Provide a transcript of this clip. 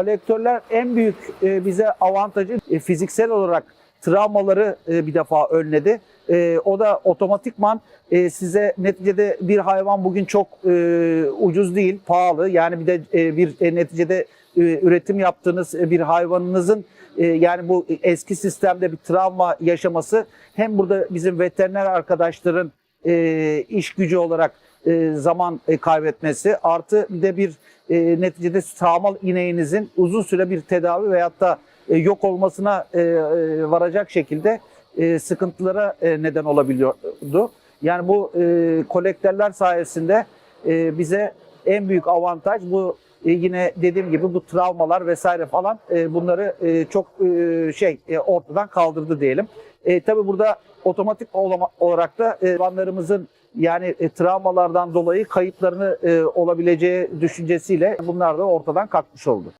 Kolektörler en büyük e, bize avantajı e, fiziksel olarak travmaları e, bir defa önledi. O da otomatikman size neticede bir hayvan bugün çok ucuz değil, pahalı. Yani bir de bir neticede üretim yaptığınız bir hayvanınızın yani bu eski sistemde bir travma yaşaması hem burada bizim veteriner arkadaşların e, iş gücü olarak e, zaman e, kaybetmesi artı bir de bir e, neticede sağmal ineğinizin uzun süre bir tedavi veyahut da e, yok olmasına e, e, varacak şekilde e, sıkıntılara e, neden olabiliyordu. Yani bu e, kolektörler sayesinde e, bize en büyük avantaj bu e, yine dediğim gibi bu travmalar vesaire falan e, bunları e, çok şey ortadan kaldırdı diyelim. E, tabii burada otomatik olarak da hayvanlarımızın yani e, travmalardan dolayı kayıplarını e, olabileceği düşüncesiyle bunlar da ortadan kalkmış oldu.